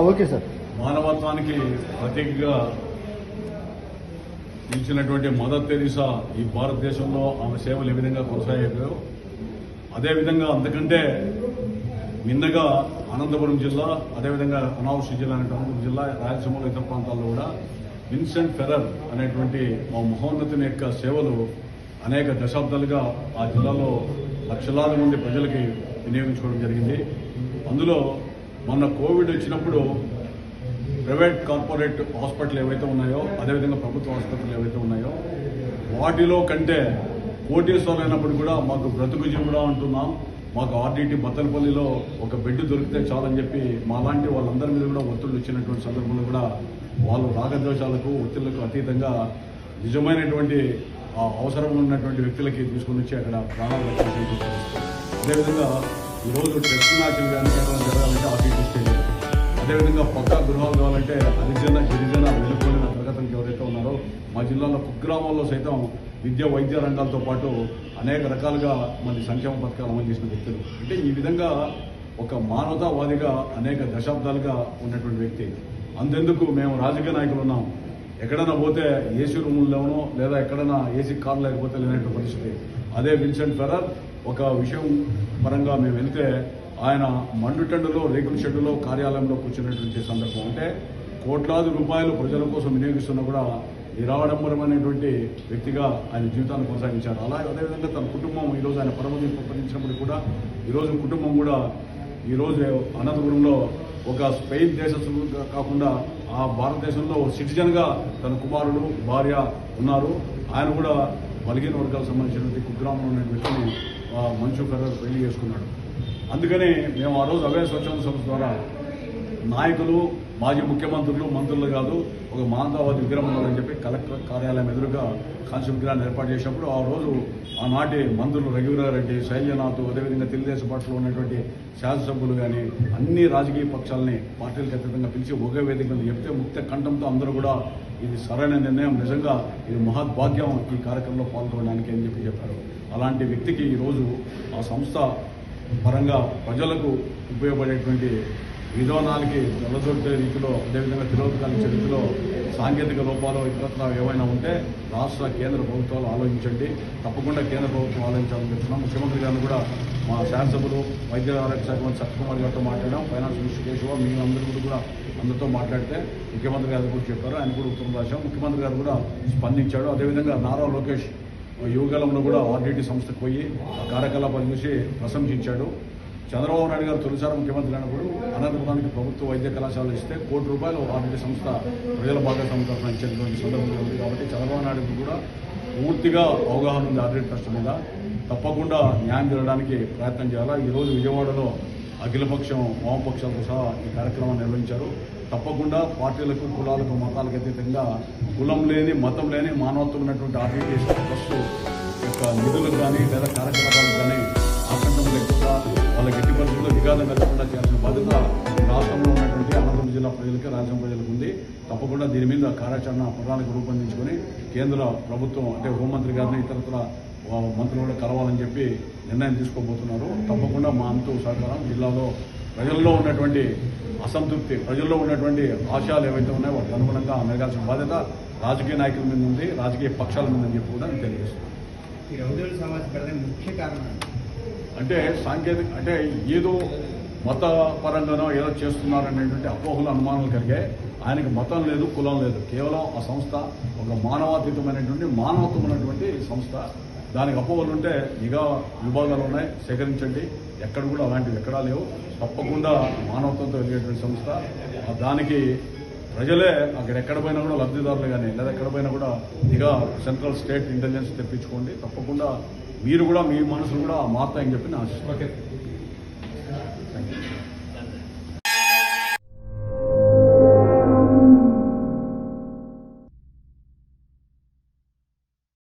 Okay sir. మానవత్వానికి ప్రత్యేకంగా ఇచ్చినటువంటి మదర్ తెరీసా ఈ భారతదేశంలో ఆమె సేవలు ఏ విధంగా కొనసాగాయో అదేవిధంగా అంతకంటే నిన్నగా అనంతపురం జిల్లా అదేవిధంగా అనావృష్టి జిల్లా అనే అనంతపురం జిల్లా రాయలసీమలో ఇతర ప్రాంతాల్లో కూడా విన్సెంట్ ఫెరర్ అనేటువంటి మా మహోన్నతుని యొక్క సేవలు అనేక దశాబ్దాలుగా ఆ జిల్లాలో లక్షలాది మంది ప్రజలకి వినియోగించుకోవడం జరిగింది. అందులో మొన్న కోవిడ్ వచ్చినప్పుడు ప్రైవేట్ కార్పొరేట్ హాస్పిటల్ ఏవైతే ఉన్నాయో అదేవిధంగా ప్రభుత్వ ఆసుపత్రులు ఏవైతే ఉన్నాయో వాటిలో కంటే కోటీశ్వరం అయినప్పుడు కూడా మాకు బ్రతుకు జీవుడా అంటున్నాం మాకు ఆర్డీటీ బత్తలపల్లిలో ఒక బెడ్ దొరికితే చాలని చెప్పి మాలాంటి వాళ్ళందరి మీద కూడా ఒత్తిళ్ళు వచ్చినటువంటి సందర్భంలో కూడా వాళ్ళు రాగద్వేషాలకు ఒత్తిళ్ళకు అతీతంగా నిజమైనటువంటి అవసరం ఉన్నటువంటి వ్యక్తులకి తీసుకుని వచ్చి అక్కడ ప్రాణాలు అదేవిధంగా ఈరోజు టెస్ట్ కానీ కేవలం జరగాలంటే ఆర్టీటీ స్టేడియం అదేవిధంగా పక్కా గృహాలు కావాలంటే హరిజన గిరిజన వెళ్ళిపోయిన తరగతులకు ఎవరైతే ఉన్నారో మా జిల్లాలో కుగ్రామాల్లో సైతం విద్య వైద్య రంగాలతో పాటు అనేక రకాలుగా మన సంక్షేమ పథకాలు అమలు చేసిన వ్యక్తులు. అంటే ఈ విధంగా ఒక మానవతావాదిగా అనేక దశాబ్దాలుగా ఉన్నటువంటి వ్యక్తి. అంతెందుకు మేము రాజకీయ నాయకులు ఉన్నాం. ఎక్కడైనా పోతే ఏసీ రూముల్లోనో లేదా ఎక్కడైనా ఏసీ కార్ లేకపోతే లేనటువంటి పరిస్థితి. అదే విన్సెంట్ ఫెరర్ ఒక విషయం పరంగా మేము వెళ్తే ఆయన మండుటెండలో రేకుల షెడ్డులో కార్యాలయంలో కూర్చున్నటువంటి సందర్భం. అంటే కోట్లాది రూపాయలు ప్రజల కోసం వినియోగిస్తున్నా కూడా నిరాడంబరమైనటువంటి వ్యక్తిగా ఆయన జీవితాన్ని కొనసాగించారు. అలా అదేవిధంగా తన కుటుంబం ఈరోజు ఆయన పరమతి ప్రకటించినప్పుడు కూడా ఈరోజు కుటుంబం కూడా ఈరోజు అనంతపురంలో ఒక స్పెయిన్ దేశస్తులుగా కాకుండా ఆ భారతదేశంలో సిటిజన్గా తన కుమారుడు భార్య ఉన్నారు. ఆయన కూడా బలిగిన వర్గాలకు సంబంధించినటువంటి కుగ్రామంలో ఉన్న వ్యక్తిని మంచు ఫెర్రర్ పెళ్ళి చేసుకున్నాడు. అందుకనే మేము ఆ రోజు అవే స్వచ్ఛంద సంస్థ ద్వారా నాయకులు మాజీ ముఖ్యమంత్రులు మంత్రులు కాదు ఒక మానవవాది విగ్రహం ఉండాలని చెప్పి కలెక్టర్ కార్యాలయం ఎదురుగా కాంస్య విగ్రహాన్ని ఏర్పాటు చేసినప్పుడు ఆ రోజు ఆనాటి మంత్రులు రఘువీరారెడ్డి శైలజనాథ్ అదేవిధంగా తెలుగుదేశం పార్టీలో ఉన్నటువంటి శాసనసభ్యులు కానీ అన్ని రాజకీయ పక్షాలని పార్టీలకు అతీతంగా పిలిచి ఒకే వేదిక మీద చెప్తే ముక్త కంఠంతో అందరూ కూడా ఇది సరైన నిర్ణయం. నిజంగా ఇది మహద్భాగ్యం ఈ కార్యక్రమంలో పాల్గొనడానికి అని చెప్పి చెప్పారు. అలాంటి వ్యక్తికి ఈరోజు ఆ సంస్థ పరంగా ప్రజలకు ఉపయోగపడేటువంటి విధానాలకి వెళ్ళదొరికే రీతిలో అదేవిధంగా తిరోగకాల చరిత్రలో సాంకేతిక లోపాలు ఇతరత్ర ఏమైనా ఉంటే రాష్ట్ర కేంద్ర ప్రభుత్వాలు ఆలోచించండి. తప్పకుండా కేంద్ర ప్రభుత్వం ఆలోచించాలని చెప్తున్నాం. ముఖ్యమంత్రి గారిని కూడా మా శాసనసభ్యులు వైద్య ఆరోగ్య శాఖ మంత్రి సత్యకుమార్ గారితో మాట్లాడాం. ఫైనాన్స్ మినిస్టర్ కేశవ మీ అందరూ కూడా అందరితో మాట్లాడితే ముఖ్యమంత్రి గారు కూడా చెప్పారు. ఆయన కూడా ఉత్తరం రాశాం ముఖ్యమంత్రి గారు కూడా స్పందించాడు. అదేవిధంగా నారా లోకేష్ యువకాలంలో కూడా ఆర్డీటీ సంస్థకు పోయి ఆ కార్యకలాపాలు చూసి ప్రశంసించాడు. చంద్రబాబు నాయుడు గారు తొలిసారి ముఖ్యమంత్రి అయినప్పుడు అనంతపురానికి ప్రభుత్వ వైద్య కళాశాలలు ఇస్తే కోటి రూపాయలు ఆర్డీటీ సంస్థ ప్రజల భాగస్వామ్య తరఫున ఇచ్చేటువంటి సందర్భంలో ఉంది కాబట్టి చంద్రబాబు నాయుడుకు కూడా పూర్తిగా అవగాహన ఉంది ఆర్డీటీ ట్రస్ట్ మీద. తప్పకుండా న్యాయం జరగడానికి ప్రయత్నం చేయాలా? ఈరోజు విజయవాడలో అఖిలపక్షం వామపక్షాలతో సహా ఈ కార్యక్రమాన్ని నిర్వహించారు. తప్పకుండా పార్టీలకు కులాలకు మతాలకు అతీతంగా కులం లేని మతం లేని మానవత్వం ఉన్నటువంటి ఆర్టీటీ ట్రస్ట్ యొక్క నిధులకు కానీ లేదా కార్యకలాపాలకు కానీ ఆటంకం లేకుండా వాళ్ళ గట్టి పరిస్థితుల్లో విఘాతం కలగకుండా చేయాల్సిన బాధ్యత రాష్ట్రంలో ఉన్నటువంటి అనంతపురం జిల్లా ప్రజలకి రాజ్యం ప్రజలకు ఉంది. తప్పకుండా దీని మీద కార్యాచరణ ప్రణాళిక రూపొందించుకొని కేంద్ర ప్రభుత్వం అంటే హోంమంత్రి గారిని ఇతరత్ర మంత్రులు కూడా కలవాలని చెప్పి నిర్ణయం తీసుకోబోతున్నారు. తప్పకుండా మా అంతు సహకారం జిల్లాలో ప్రజల్లో ఉన్నటువంటి అసంతృప్తి ప్రజల్లో ఉన్నటువంటి ఆశయాలు ఏవైతే ఉన్నాయో వాటికి అనుగుణంగా మెరగాల్సిన బాధ్యత రాజకీయ నాయకుల మీద ఉంది రాజకీయ పక్షాల మీద అని చెప్పి కూడా నేను తెలియజేస్తున్నాను. అంటే సాంకేతిక అంటే ఏదో మత పరంగానో ఏదో చేస్తున్నారనేటువంటి అపోహలు అనుమానాలు కలిగాయి. ఆయనకి మతం లేదు కులం లేదు. కేవలం ఆ సంస్థ ఒక మానవాతీతమైనటువంటి మానవత్వమైనటువంటి సంస్థ. దానికి అపోహలు ఉంటే నిఘా విభాగాలు ఉన్నాయి సేకరించండి. ఎక్కడ కూడా అలాంటివి ఎక్కడా లేవు. తప్పకుండా మానవత్వంతో వెళ్ళేటువంటి సంస్థ. దానికి ప్రజలే అక్కడ ఎక్కడ పోయినా కూడా లబ్ధిదారులు కానీ లేదా ఎక్కడ పోయినా కూడా నిఘా సెంట్రల్ స్టేట్ ఇంటెలిజెన్స్ తెప్పించుకోండి. తప్పకుండా మీరు కూడా మీ మనసులు కూడా మారుతాయని చెప్పి నా ఆశిస్తున్నాను.